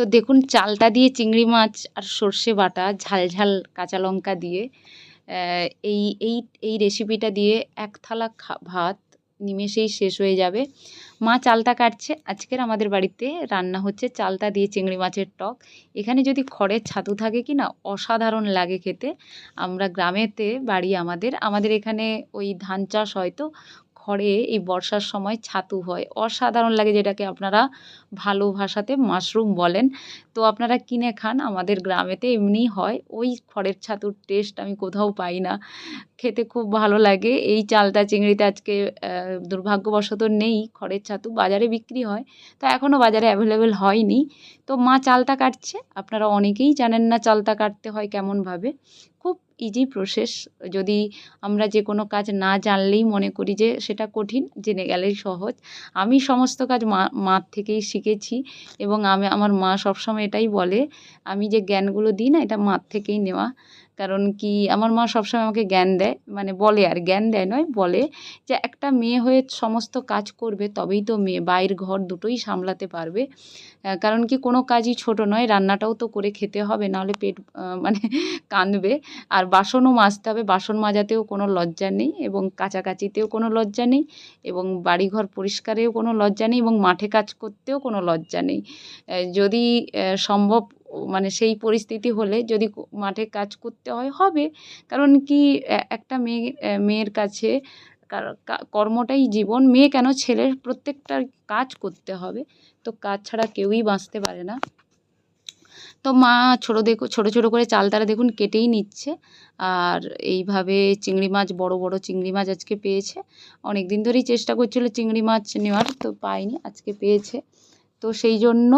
তো দেখুন, চালটা দিয়ে চিংড়ি মাছ আর সর্ষে বাটা, ঝাল ঝাল কাঁচা লঙ্কা দিয়ে এই এই এই রেসিপিটা দিয়ে এক থালা ভাত নিমেষেই শেষ হয়ে যাবে। মা চালটা কাটছে। আজকের আমাদের বাড়িতে রান্না হচ্ছে চালটা দিয়ে চিংড়ি মাছের টক। এখানে যদি খড়ের ছাতু থাকে কি না, অসাধারণ লাগে খেতে। আমরা গ্রামেতে বাড়ি আমাদের আমাদের এখানে ওই ধান চাষ হয় খড়ে এই বর্ষার সময় ছাতু হয়। অসাধারণ লাগে যেটাকে আপনারা ভালো ভাষাতে মাশরুম বলেন। তো আপনারা কিনে খান, আমাদের গ্রামেতে এমনিই হয়। ওই খড়ের ছাতুর টেস্ট আমি কোথাও পাই না। খেতে খুব ভালো লাগে। এই চালটা, চিংড়িতে আজকে দুর্ভাগ্যবশত নেই। খড়ের ছাতু বাজারে বিক্রি হয়। তো এখনও বাজারে অ্যাভেলেবেল হয়নি। তো মা চালটা কাটছে। আপনারা অনেকেই জানেন না চালটা কাটতে হয় কেমনভাবে। খুব ইজি প্রসেস যদি আমরা যে কোনো কাজ না জানলেই মনে করি যে সেটা কঠিন, জেনে গেলেই সহজ। আমি সমস্ত কাজ মা, মার থেকেই শিখেছি এবং আমি, আমার মা সবসময় এটাই বলে, আমি যে জ্ঞানগুলো দিই না, এটা মার থেকেই নেওয়া। কারণ কি, আমার মা সবসময় আমাকে জ্ঞান দেয় মানে বলে আর, জ্ঞান দেয় নয়, বলে যে একটা মেয়ে হয়ে সমস্ত কাজ করবে, তবেই তো মেয়ে, বাইর ঘর দুটোই সামলাতে পারবে। কারণ কি, কোনো কাজই ছোট নয়, রান্নাটাও তো করে খেতে হবে, নাহলে পেট মানে কাঁদবে। আর বাসনও মাজতে হবে। বাসন মাজাতেও কোনো লজ্জা নেই এবং কাচাকাচিতেও কোনো লজ্জা নেই এবং বাড়িঘর পরিষ্কারেও কোনো লজ্জা নেই এবং মাঠে কাজ করতেও কোনো লজ্জা নেই। যদি সম্ভব মানে সেই পরিস্থিতি হলে যদি মাঠে কাজ করতে হয়, হবে। কারণ কি একটা মেয়ে মেয়ের কাছে কর্মটাই জীবন। মেয়ে কেন? ছেলের প্রত্যেকটা কাজ করতে হবে। তো কাজ ছাড়া কেউই বাঁচতে পারে না। তো মা ছোটো দেখো, ছোটো ছোটো করে চালতারা দেখুন কেটেই নিচ্ছে। আর এইভাবে চিংড়ি মাছ, বড় বড় চিংড়ি মাছ আজকে পেয়েছে। অনেক দিন ধরেই চেষ্টা করছিল চিংড়ি মাছ নেওয়ার, তো পায়নি আজকে পেয়েছে। তো সেই জন্য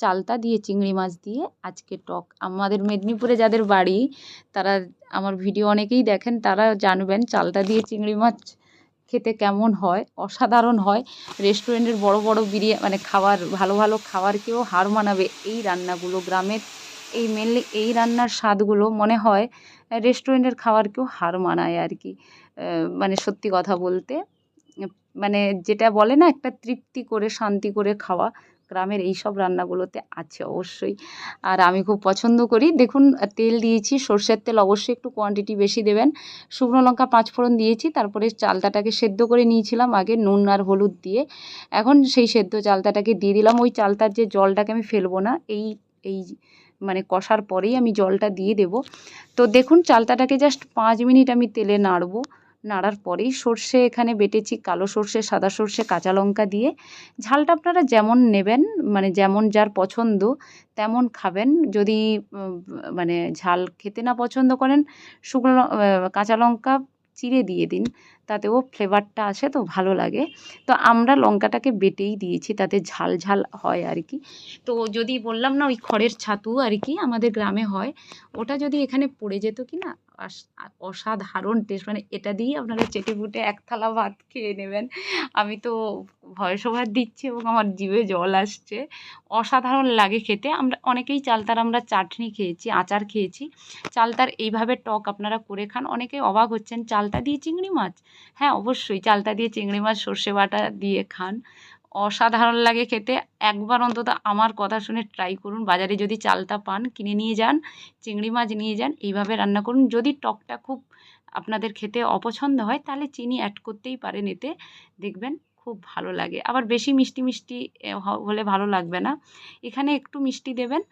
চালতা দিয়ে, চিংড়ি মাছ দিয়ে আজকে টক। আমাদের মেদিনীপুরে যাদের বাড়ি, তারা, আমার ভিডিও অনেকেই দেখেন, তারা জানবেন চালতা দিয়ে চিংড়ি মাছ খেতে কেমন হয়? অসাধারণ হয়। রেস্টুরেন্টের বড় বড় বিরিয়ানি মানে খাবার, ভালো ভালো খাবারকেও হার মানাবে এই রান্নাগুলো, গ্রামের এই মেনলি এই রান্নার স্বাদগুলো মনে হয় রেস্টুরেন্টের খাবারকেও হার মানায় আর কি। মানে সত্যি কথা বলতে মানে যেটা বলে না, একটা তৃপ্তি করে, শান্তি করে খাওয়া গ্রামের এই সব রান্নাগুলোতে আছে অবশ্যই। আর আমি খুব পছন্দ করি। দেখুন তেল দিয়েছি, সর্ষের তেল অবশ্যই একটু কোয়ান্টিটি বেশি দেবেন। শুকনো লঙ্কা পাঁচ ফোড়ন দিয়েছি, তারপরে চালতাটাকে সেদ্ধ করে নিয়েছিলাম আগে নুন আর হলুদ দিয়ে। এখন সেই সেদ্ধ চালতাটাকে দিয়ে দিলাম। ওই চালতার যে জলটাকে আমি ফেলব না, এই এই মানে কষার পরেই আমি জলটা দিয়ে দেব। তো দেখুন চালতাটাকে জাস্ট পাঁচ মিনিট আমি তেলে নাড়বো। নাড়ার পরেই সর্ষে এখানে বেটেছি, কালো সর্ষে, সাদা সর্ষে, কাঁচা লঙ্কা দিয়ে। ঝালটা আপনারা যেমন নেবেন মানে যেমন যার পছন্দ, তেমন খাবেন। যদি মানে ঝাল খেতে না পছন্দ করেন, শুকনো কাঁচা লঙ্কা চিড়ে দিয়ে দিন, তাতেও ফ্লেভারটা আসে তো ভালো লাগে। তো আমরা লঙ্কাটাকে বেটেই দিয়েছি, তাতে ঝাল ঝাল হয় আর কি। তো যদি বললাম না ওই খড়ের ছাতু আর কি আমাদের গ্রামে হয়, ওটা যদি এখানে পড়ে যেত কি না অসাধারণ টেস্ট মানে এটা দিয়েই আপনারা চেটে ফুটে এক থালা ভাত খেয়ে নেবেন। আমি তো ভয়েস ওভার দিচ্ছে এবং আমার জিভে জল আসছে। অসাধারণ লাগে খেতে। আমরা, অনেকেই চালতার আমরা চাটনি খেয়েছি, আচার খেয়েছি। চালতার এইভাবে টক আপনারা করে খান। অনেকে অবাক হচ্ছেন, চালতা দিয়ে চিংড়ি মাছ? হ্যাঁ অবশ্যই চালতা দিয়ে চিংড়ি মাছ, সর্ষে বাটা দিয়ে খান। অসাধারণ লাগে খেতে। একবার অন্তত আমার কথা শুনে ট্রাই করুন। বাজারে যদি চালতা পান, কিনে নিয়ে যান, চিংড়ি মাছ নিয়ে যান, এইভাবে রান্না করুন। যদি টকটা খুব আপনাদের খেতে অপছন্দ হয়, তাহলে চিনি অ্যাড করতেই পারেন এতে। দেখবেন খুব ভালো লাগে। আবার বেশি মিষ্টি মিষ্টি হলে ভালো লাগবে না। এখানে একটু মিষ্টি দেবেন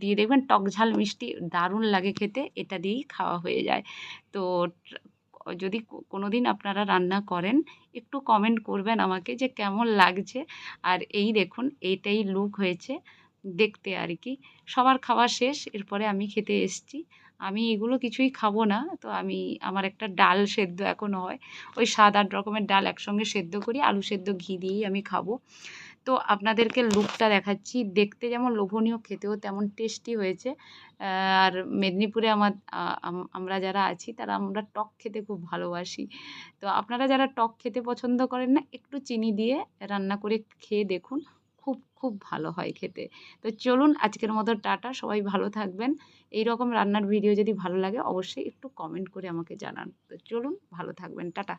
দিয়ে দেখবেন টক ঝাল মিষ্টি দারুণ লাগে খেতে, এটা দিয়েই খাওয়া হয়ে যায়। তো যদি কোনো দিন আপনারা রান্না করেন, একটু কমেন্ট করবেন আমাকে যে কেমন লাগছে। আর এই দেখুন, এইটাই লুক হয়েছে, দেখতে আর কি। সবার খাওয়া শেষ, এরপরে আমি খেতে এসেছি। আমি এগুলো কিছুই খাব না। তো আমি, আমার একটা ডাল সেদ্ধ এখনও হয়। ওই সাত আট রকমের ডাল একসঙ্গে সেদ্ধ করি, আলু সেদ্ধ ঘি দিয়েই আমি খাব। তো আপনাদেরকে লুকটা দেখাচ্ছি। দেখতে যেমন লোভনীয়, খেতেও তেমন টেস্টি হয়েছে। আর মেদিনীপুরে আমার আমরা যারা আছি, তারা আমরা টক খেতে খুব ভালোবাসি। তো আপনারা যারা টক খেতে পছন্দ করেন না, একটু চিনি দিয়ে রান্না করে খেয়ে দেখুন। খুব খুব ভালো হয় খেতে। তো চলুন আজকের মতো টাটা, সবাই ভালো থাকবেন। এই রকম রান্নার ভিডিও যদি ভালো লাগে, অবশ্যই একটু কমেন্ট করে আমাকে জানান। তো চলুন, ভালো থাকবেন, টাটা।